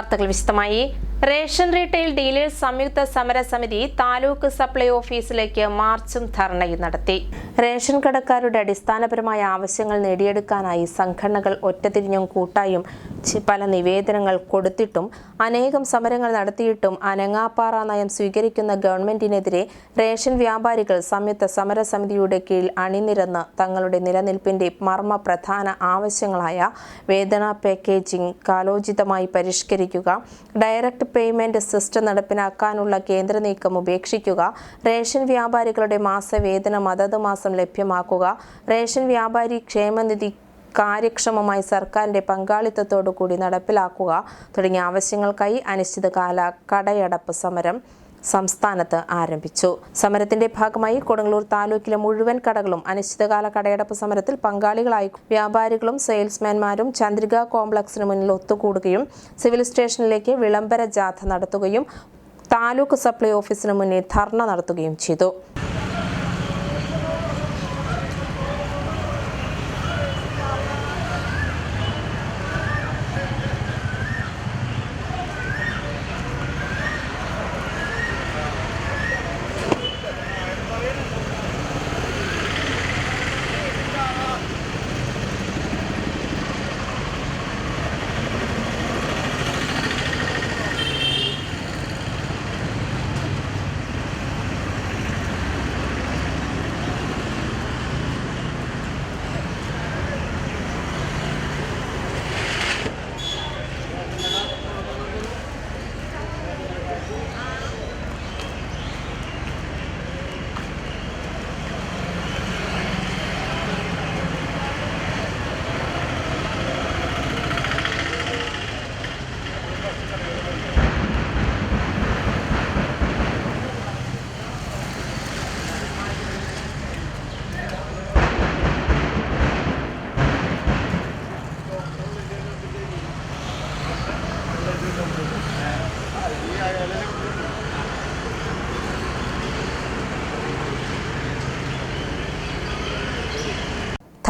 വാർത്തകൾ വിശദമായി. Ration retail dealers സംയുക്ത സമര സമിതി താലൂക്ക് സപ്ലൈ ഓഫീസിലേക്ക് മാർച്ചും ധർണയും നടത്തി. റേഷൻ കടക്കാരുടെ അടിസ്ഥാനപരമായ ആവശ്യങ്ങൾ നേടിയെടുക്കാനായി സംഘടനകൾ ഒറ്റതിരിഞ്ഞും കൂട്ടായും പല നിവേദനങ്ങൾ കൊടുത്തിട്ടും അനേകം സമരങ്ങൾ നടത്തിയിട്ടും അനങ്ങാപ്പാറ നയം സ്വീകരിക്കുന്ന ഗവൺമെന്റിനെതിരെ റേഷൻ വ്യാപാരികൾ സംയുക്ത സമര സമിതിയുടെ കീഴിൽ അണിനിരന്ന് തങ്ങളുടെ നിലനിൽപ്പിന്റെ മർമ്മ പ്രധാന ആവശ്യങ്ങളായ വേതന പാക്കേജിംഗ് കാലോചിതമായി പരിഷ്കരിക്കുക ഡയറക്റ്റ് പേയ്മെന്റ് സിസ്റ്റം നടപ്പിലാക്കാനുള്ള കേന്ദ്ര നീക്കം ഉപേക്ഷിക്കുക. റേഷൻ വ്യാപാരികളുടെ മാസവേതനം അതത് മാസം ലഭ്യമാക്കുക. റേഷൻ വ്യാപാരി ക്ഷേമനിധി കാര്യക്ഷമമായി സർക്കാരിന്റെ പങ്കാളിത്തത്തോടു കൂടി നടപ്പിലാക്കുക തുടങ്ങിയ ആവശ്യങ്ങൾക്കായി അനിശ്ചിതകാല കടയടപ്പ് സമരം. സംസ്ഥാനത്ത് ആരംഭിച്ചു. സമരത്തിന്റെ ഭാഗമായി കൊടുങ്ങല്ലൂർ താലൂക്കിലെ മുഴുവൻ കടകളും അനിശ്ചിതകാല കടയടപ്പ് സമരത്തിൽ പങ്കാളികളായി. വ്യാപാരികളും സെയിൽസ്മാൻമാരും ചന്ദ്രിക കോംപ്ലക്സിന് മുന്നിൽ ഒത്തുകൂടുകയും സിവിൽ സ്റ്റേഷനിലേക്ക് വിളംബര ജാഥ നടത്തുകയും താലൂക്ക് സപ്ലൈ ഓഫീസിന് മുന്നിൽ ധർണ നടത്തുകയും ചെയ്തു.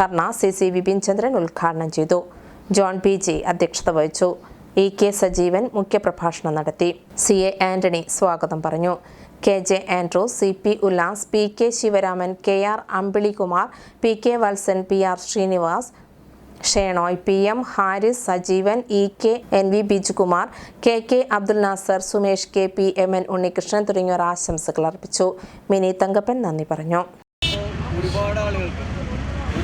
ധർണ സി സി വിപിൻ ചന്ദ്രൻ ഉദ്ഘാടനം ചെയ്തു. ജോൺ പി ജി അധ്യക്ഷത വഹിച്ചു. ഇ കെ സജീവൻ മുഖ്യപ്രഭാഷണം നടത്തി. സി എ ആന്റണി സ്വാഗതം പറഞ്ഞു. K J Andrew C P Ullas P K Sivaraman K R Ambilikumar P K Valsan P R Srinivas Shenoy P M Haris Sajeevan E K N V Bijukumar K K Abdul Nasar Sumesh K P M N Unnikrishnan തുടങ്ങിയവർ ആശംസകൾ അർപ്പിച്ചു. Mini Thankappan നന്ദി പറഞ്ഞു. ഒരുപാട് ആളുകൾക്ക്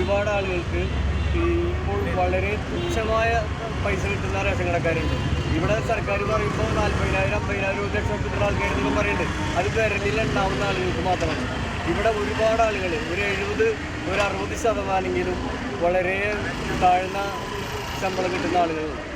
ഒരുപാട് ആളുകൾക്ക് ഇപ്പോൾ വളരെ തുച്ഛമായ പൈസ കിട്ടുന്ന റേഷൻ കടക്കാരുണ്ട് ഇവിടെ സർക്കാർ പറയുമ്പോൾ നാൽപ്പതിനായിരം അമ്പതിനായിരം ഒരു ലക്ഷം കിട്ടുന്ന ആൾക്കാർ പറയുന്നുണ്ട്. അത് വിരലിൽ ഉണ്ടാവുന്ന ആളുകൾക്ക് മാത്രമാണ്. ഇവിടെ ഒരുപാട് ആളുകൾ ഒരു എഴുപത് ഒരു അറുപത് ശതമാനമെങ്കിലും വളരെ താഴ്ന്ന ശമ്പളം കിട്ടുന്ന ആളുകളുണ്ട്.